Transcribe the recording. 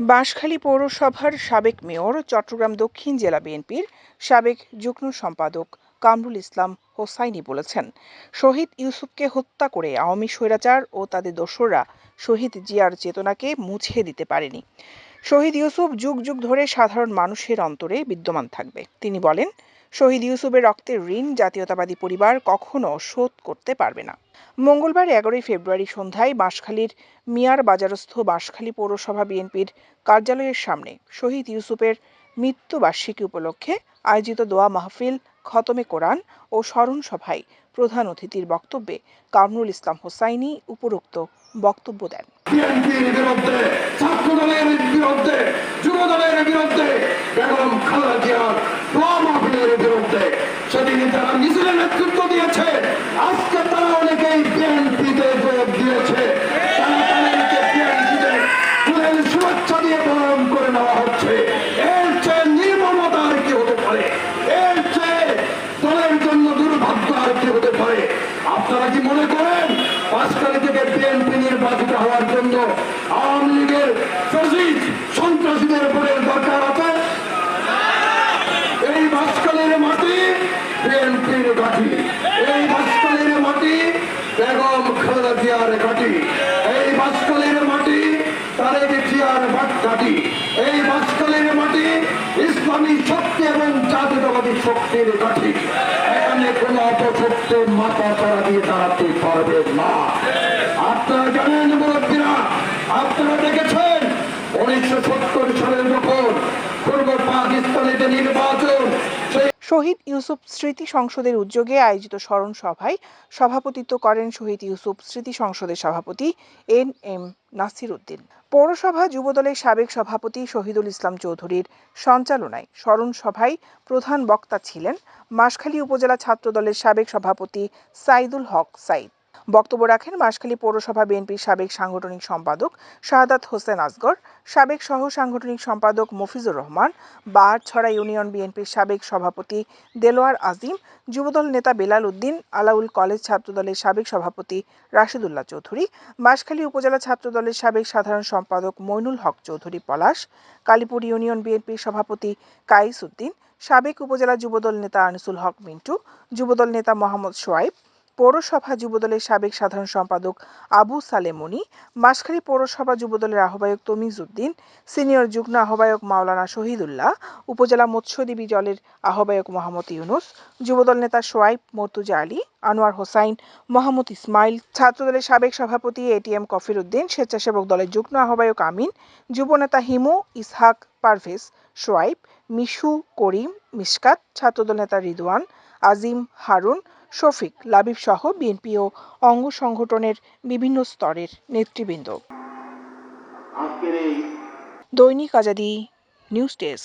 বাঁশখালী পৌরসভার সাবেক মেয়র চট্টগ্রাম দক্ষিণ জেলা বিএনপির সাবেক যুগ্ম সম্পাদক কামরুল ইসলাম হোসাইনি বলেছেন, শহীদ ইউসুফকে হত্যা করে আওয়ামী স্বৈরাচার ও তাদের দোসররা শহীদ জিয়ার চেতনাকে মুছে দিতে পারেনি। শহীদ ইউসুফ যুগ যুগ ধরে সাধারণ মানুষের অন্তরে বিদ্যমান থাকবে। তিনি বলেন শহীদ ইউসুফের রক্তের ঋণ জাতীয়তাবাদী পরিবার কখনো শোধ করতে পারবে না। মঙ্গলবার এগারোই ফেব্রুয়ারি সন্ধ্যায় বাঁশখালীর মিয়ার বাজারস্থ বাঁশখালী পৌরসভা বিএনপির কার্যালয়ের সামনে শহীদ ইউসুফের মৃত্যুবার্ষিকী উপলক্ষে আয়োজিত দোয়া মাহফিল, খতমে কোরআন ও স্মরণ সভায় প্রধান অতিথির বক্তব্যে কামরুল ইসলাম হোসাইনি উপরোক্ত বক্তব্য দেন। বিরুদ্ধে বিরুদ্ধে জিয়ার দোয়া মাহফিলের বিরুদ্ধে সেদিন যারা মিছিলে নেতৃত্ব দিয়েছে। আজকে তারা অনেকেই বিএনপিতে যোগ দিয়েছে। শুভেচ্ছা দিয়ে বরণ করে নেওয়া হচ্ছে। এর চেয়ে দুর্ভাগ্য আর কি হতে পারে? আপনারা কি মনে করেন পাঁচকালি থেকে বিএনপি নির্বাচিত হওয়ার জন্য আওয়ামী লীগের ফজিদ সন্ত্রাসীদের ভোটের দরকার আছে এই বাসকালের মাটি ঘাটি এই বাসকালের মাটি, বেগম খালেদা জিয়ার ঘাটি এই বাসকালের মাটি, তারেক জিয়ার ঘাটি এই বাসকালের মাটি, ইসলামী শক্তি এবং জাতীয়তাবাদী শক্তির ঘাটি এখানে কোনো অপশক্তি মাথা চড়া দিয়ে দাঁড়াতে পারবে না। আপনারা জানেন মুরব্বীরা, আপনারা দেখেছেন, উনিশশো সত্তর সালে যখন পূর্ব পাকিস্তানের যে নির্বাচন শহীদ ইউসুফ স্মৃতি সংসদের উদ্যোগে আয়োজিত স্মরণ সভায় সভাপতিত্ব করেন শহীদ ইউসুফ স্মৃতি সংসদের সভাপতি এন এম নাসির উদ্দিন। পৌরসভা যুবদলের সাবেক সভাপতি শহীদুল ইসলাম চৌধুরীর সঞ্চালনায় স্মরণ সভায় প্রধান বক্তা ছিলেন মাসখালী উপজেলা ছাত্রদলের সাবেক সভাপতি সাইদুল হক সাইদ। বক্তব্য রাখেন মাসখালী পৌরসভা বিএনপির সাবেক সাংগঠনিক সম্পাদক শাহাদাত হোসেন আসগর, সাবেক সহ সাংগঠনিক সম্পাদক মফিজুর রহমান বাহারছড়া ইউনিয়ন বিএনপির সাবেক সভাপতি দেলোয়ার আজিম, যুবদল নেতা বেলাল উদ্দিন, আলাউল কলেজ ছাত্রদলের সাবেক সভাপতি রাশিদুল্লাহ চৌধুরী বাঁশখালী উপজেলা ছাত্রদলের সাবেক সাধারণ সম্পাদক মইনুল হক চৌধুরী পলাশ, কালীপুর ইউনিয়ন বিএনপির সভাপতি কাইস উদ্দিন সাবেক উপজেলা যুবদল নেতা আনিসুল হক মিন্টু, যুবদল নেতা মোহাম্মদ সোয়াইব পৌরসভা যুবদলের সাবেক সাধারণ সম্পাদক আবু সালেমনি মাসখালী পৌরসভা যুবদলের আহ্বায়ক তমিজ উদ্দিন সিনিয়র যুগ্ম আহ্বায়ক মাওলানা শহীদুল্লাহ, উপজেলা মৎস্যদেবী দলের আহ্বায়ক মোহাম্মদ ইউনুস, যুবদল নেতা সোয়াইব মর্তুজা আলী, আনোয়ার হোসাইন, মোহাম্মদ ইসমাইল, ছাত্রদলের সাবেক সভাপতি এটিএম কফির উদ্দিন স্বেচ্ছাসেবক দলের যুগ্ম আহ্বায়ক আমিন যুবনেতা হিমু ইসহাক পারভেজ সোয়াইব, মিশু করিম মিশকাত, ছাত্রদল নেতা রিদওয়ান, আজিম হারুন শফিক লাবিব সহ বিএনপি ও অঙ্গ সংগঠনের বিভিন্ন স্তরের নেতৃবৃন্দ। দৈনিক আজাদি নিউজ ডেস্ক।